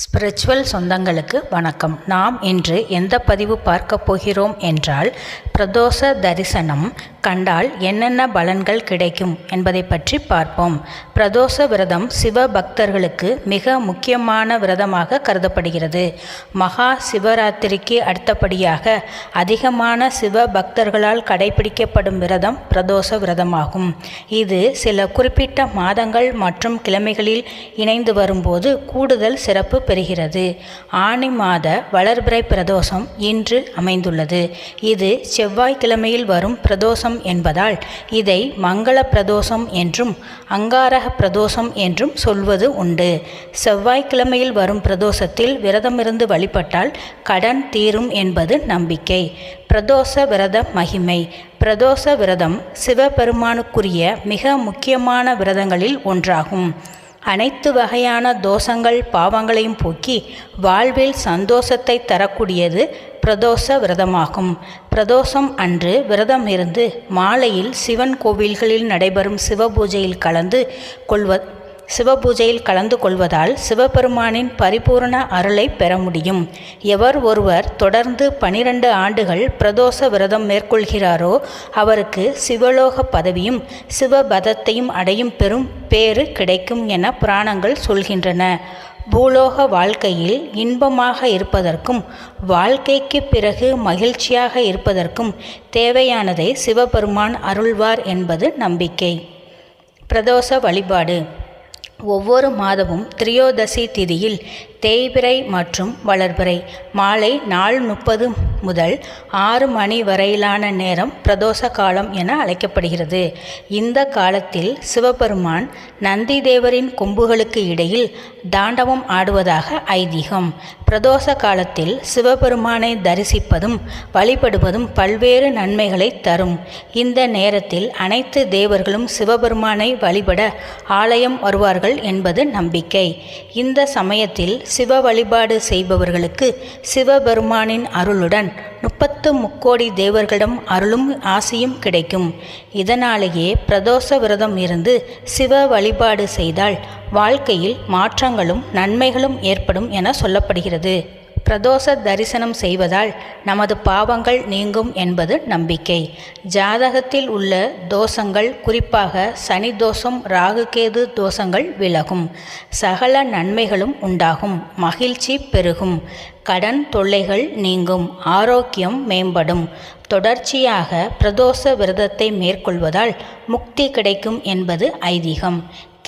Spiritual சொந்தங்களுக்கு வணக்கம். நாம் இன்று எந்த பதிவு பார்க்க போகிறோம் என்றால் பிரதோஷ தரிசனம் கண்டால் என்னென்ன பலன்கள் கிடைக்கும் என்பதை பற்றி பார்ப்போம். பிரதோஷ விரதம் சிவ பக்தர்களுக்கு மிக முக்கியமான விரதமாக கருதப்படுகிறது. மகா சிவராத்திரிக்கு அடுத்தபடியாக அதிகமான சிவ பக்தர்களால் கடைபிடிக்கப்படும் விரதம் பிரதோஷ விரதமாகும். இது சில குறிப்பிட்ட மாதங்கள் மற்றும் கிழமைகளில் இணைந்து வரும்போது கூடுதல் சிறப்பு பெறுகிறது. ஆனி மாத வளர்பிறை பிரதோஷம் இன்று அமைந்துள்ளது. இது செவ்வாய்க்கிழமையில் வரும் பிரதோஷம் என்பதால் இதை மங்கள பிரதோஷம் என்றும் அங்காரக பிரதோஷம் என்றும் சொல்வது உண்டு. செவ்வாய்க்கிழமையில் வரும் பிரதோஷத்தில் விரதமிருந்து வழிபட்டால் கடன் தீரும் என்பது நம்பிக்கை. பிரதோஷ விரத மகிமை. பிரதோஷ விரதம் சிவபெருமானுக்குரிய மிக முக்கியமான விரதங்களில் ஒன்றாகும். அனைத்து வகையான தோஷங்கள் பாவங்களையும் போக்கி வாழ்வில் சந்தோஷத்தை தரக்கூடியது பிரதோஷ விரதமாகும். பிரதோஷம் அன்று விரதம் இருந்து மாலையில் சிவன் கோவில்களில் நடைபெறும் சிவபூஜையில் கலந்து கொள்வ சிவபூஜையில் கலந்து கொள்வதால் சிவபெருமானின் பரிபூரண அருளை பெற முடியும். எவர் ஒருவர் தொடர்ந்து பனிரெண்டு ஆண்டுகள் பிரதோஷ விரதம் மேற்கொள்கிறாரோ அவருக்கு சிவலோக பதவியும் சிவபதத்தையும் அடையும் பெரும் பேறு கிடைக்கும் என புராணங்கள் சொல்கின்றன. பூலோக வாழ்க்கையில் இன்பமாக இருப்பதற்கும் வாழ்க்கைக்கு பிறகு மகிழ்ச்சியாக இருப்பதற்கும் தேவையானதை சிவபெருமான் அருள்வார் என்பது நம்பிக்கை. பிரதோஷ வழிபாடு. ஒவ்வொரு மாதமும் திரியோதசி திதியில் தேய்பிறை மற்றும் வளர்பிறை. மாலை நாலு முப்பது முதல் ஆறு மணி வரையிலான நேரம் பிரதோஷ காலம் என அழைக்கப்படுகிறது. இந்த காலத்தில் சிவபெருமான் நந்தி தேவரின் கொம்புகளுக்கு இடையில் தாண்டவம் ஆடுவதாக ஐதீகம். பிரதோஷ காலத்தில் சிவபெருமானை தரிசிப்பதும் வழிபடுவதும் பல்வேறு நன்மைகளை தரும். இந்த நேரத்தில் அனைத்து தேவர்களும் சிவபெருமானை வழிபட ஆலயம் வருவார்கள் என்பது நம்பிக்கை. இந்த சமயத்தில் சிவ வழிபாடு செய்பவர்களுக்கு சிவபெருமானின் அருளுடன் முப்பத்து முக்கோடி தேவர்களிடம் அருளும் ஆசையும் கிடைக்கும். இதனாலேயே பிரதோஷ விரதம் இருந்து சிவ வழிபாடு செய்தால் வாழ்க்கையில் மாற்றங்களும் நன்மைகளும் ஏற்படும் என சொல்லப்படுகிறது. பிரதோஷ தரிசனம் செய்வதால் நமது பாவங்கள் நீங்கும் என்பது நம்பிக்கை. ஜாதகத்தில் உள்ள தோஷங்கள் குறிப்பாக சனி தோஷம் ராகுகேது தோஷங்கள் விலகும். சகல நன்மைகளும் உண்டாகும். மகிழ்ச்சி பெருகும். கடன் தொல்லைகள் நீங்கும். ஆரோக்கியம் மேம்படும். தொடர்ச்சியாக பிரதோஷ விரதத்தை மேற்கொள்வதால் முக்தி கிடைக்கும் என்பது ஐதீகம்.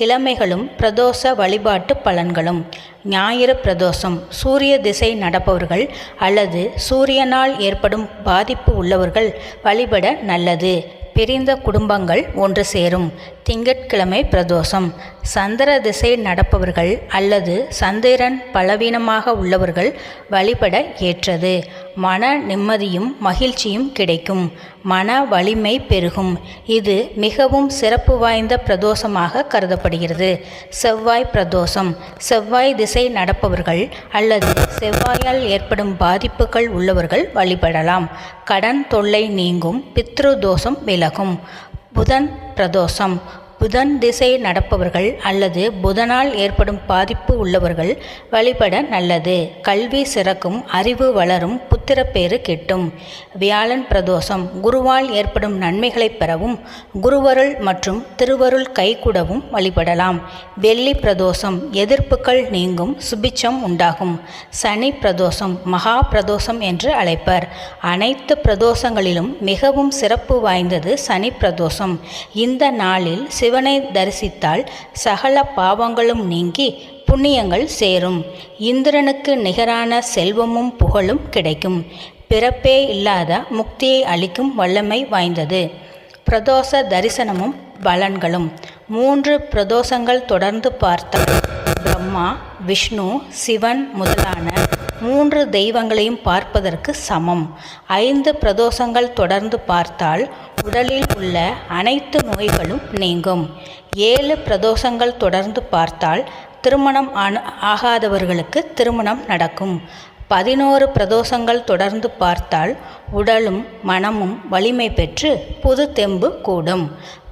கிழமைகளும் பிரதோஷ வழிபாட்டு பலன்களும். ஞாயிறு பிரதோஷம் சூரிய திசை நடப்பவர்கள் அல்லது சூரியனால் ஏற்படும் பாதிப்பு உள்ளவர்கள் வழிபட நல்லது. பிரிந்த குடும்பங்கள் ஒன்று சேரும். திங்கட்கிழமை பிரதோஷம் சந்திர திசை நடப்பவர்கள் அல்லது சந்திரன் பலவீனமாக உள்ளவர்கள் வழிபட ஏற்றது. மன நிம்மதியும் மகிழ்ச்சியும் கிடைக்கும். மன வலிமை பெருகும். இது மிகவும் சிறப்பு வாய்ந்த பிரதோஷமாக கருதப்படுகிறது. செவ்வாய் பிரதோஷம். செவ்வாய் திசை நடப்பவர்கள் அல்லது செவ்வாயால் ஏற்படும் பாதிப்புகள் உள்ளவர்கள் வழிபடலாம். கடன் தொல்லை நீங்கும் பித்ரு தோஷம் விலகும். புதன் பிரதோஷம். புதன் திசை நடப்பவர்கள் அல்லது புதனால் ஏற்படும் பாதிப்பு உள்ளவர்கள் வழிபட நல்லது. கல்வி சிறக்கும் அறிவு வளரும் புத்திரப்பேறு கிட்டும். வியாழன் பிரதோஷம். குருவால் ஏற்படும் நன்மைகளை பெறவும் குருவருள் மற்றும் திருவருள் கைகூடவும் வழிபடலாம். வெள்ளி பிரதோஷம். எதிர்ப்புகள் நீங்கும் சுபிச்சம் உண்டாகும். சனி பிரதோஷம். மகா பிரதோஷம் என்று அழைப்பர். அனைத்து பிரதோஷங்களிலும் மிகவும் சிறப்பு வாய்ந்தது சனி பிரதோஷம். இந்த நாளில் சிவனை தரிசித்தால் சகல பாவங்களும் நீங்கி புண்ணியங்கள் சேரும். இந்திரனுக்கு நிகரான செல்வமும் புகழும் கிடைக்கும். பிறப்பே இல்லாத முக்தியை அளிக்கும் வல்லமை வாய்ந்தது. பிரதோஷ தரிசனமும் பலன்களும். மூன்று பிரதோஷங்கள் தொடர்ந்து பார்த்தால் பிரம்மா விஷ்ணு சிவன் முதலான மூன்று தெய்வங்களையும் பார்ப்பதற்கு சமம். ஐந்து பிரதோஷங்கள் தொடர்ந்து பார்த்தால் உடலில் உள்ள அனைத்து நோய்களும் நீங்கும். ஏழு பிரதோஷங்கள் தொடர்ந்து பார்த்தால் திருமணம் ஆகாதவர்களுக்கு திருமணம் நடக்கும். பதினோரு பிரதோஷங்கள் தொடர்ந்து பார்த்தால் உடலும் மனமும் வலிமை பெற்று புது தெம்பு கூடும்.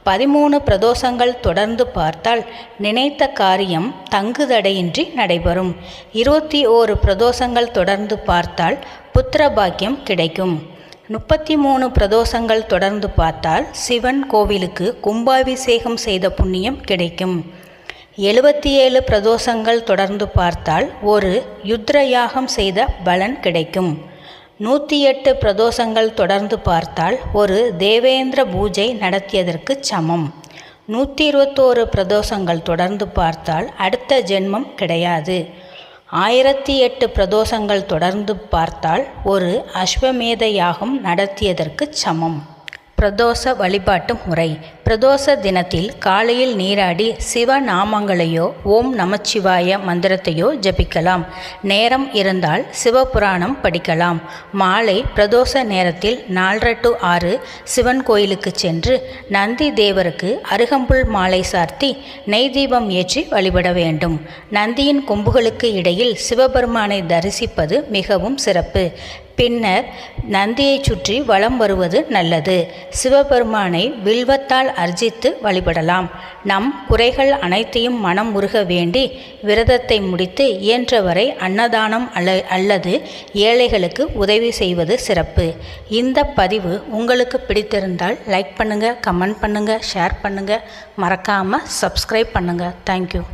பதிமூணு பிரதோஷங்கள் தொடர்ந்து பார்த்தால் நினைத்த காரியம் தங்குதடையின்றி நடைபெறும். இருபத்தி ஓரு பிரதோஷங்கள் தொடர்ந்து பார்த்தால் புத்திர பாக்கியம் கிடைக்கும். முப்பத்தி மூணு பிரதோஷங்கள் தொடர்ந்து பார்த்தால் சிவன் கோவிலுக்கு கும்பாபிஷேகம் செய்த புண்ணியம் கிடைக்கும். எழுபத்தி ஏழு பிரதோஷங்கள் தொடர்ந்து பார்த்தால் ஒரு யுத்ரயாகம் செய்த பலன் கிடைக்கும். நூற்றி எட்டு பிரதோஷங்கள் தொடர்ந்து பார்த்தால் ஒரு தேவேந்திர பூஜை நடத்தியதற்கு சமம். நூற்றி இருபத்தோரு பிரதோஷங்கள் தொடர்ந்து பார்த்தால் அடுத்த ஜென்மம் கிடையாது. ஆயிரத்தி எட்டு பிரதோஷங்கள் தொடர்ந்து பார்த்தால் ஒரு அஸ்வமேத யாகம் நடத்தியதற்கு சமம். பிரதோஷ வழிபாட்டு முறை. பிரதோஷ தினத்தில் காலையில் நீராடி சிவ நாமங்களையோ ஓம் நமச்சிவாய மந்திரத்தையோ ஜபிக்கலாம். நேரம் இருந்தால் சிவபுராணம் படிக்கலாம். மாலை பிரதோஷ நேரத்தில் நாலரை டு ஆறு சிவன் கோயிலுக்கு சென்று நந்தி தேவருக்கு அருகம்புல் மாலை சார்த்தி நெய் தீபம் ஏற்றி வழிபட வேண்டும். நந்தியின் கொம்புகளுக்கு இடையில் சிவபெருமானை தரிசிப்பது மிகவும் சிறப்பு. பின்னர் நந்தியைச் சுற்றி வலம் வருவது நல்லது. சிவபெருமானை வில்வத்தால் அர்ஜித்து வழிபடலாம். நம் குறைகள் அனைத்தையும் மனம் உருக வேண்டி விரதத்தை முடித்து இயன்றவரை அன்னதானம் அல்ல அல்லது ஏழைகளுக்கு உதவி செய்வது சிறப்பு. இந்த பதிவு உங்களுக்கு பிடித்திருந்தால் லைக் பண்ணுங்கள் கமெண்ட் பண்ணுங்கள் ஷேர் பண்ணுங்கள் மறக்காமல் சப்ஸ்கிரைப் பண்ணுங்கள் தேங்க்யூ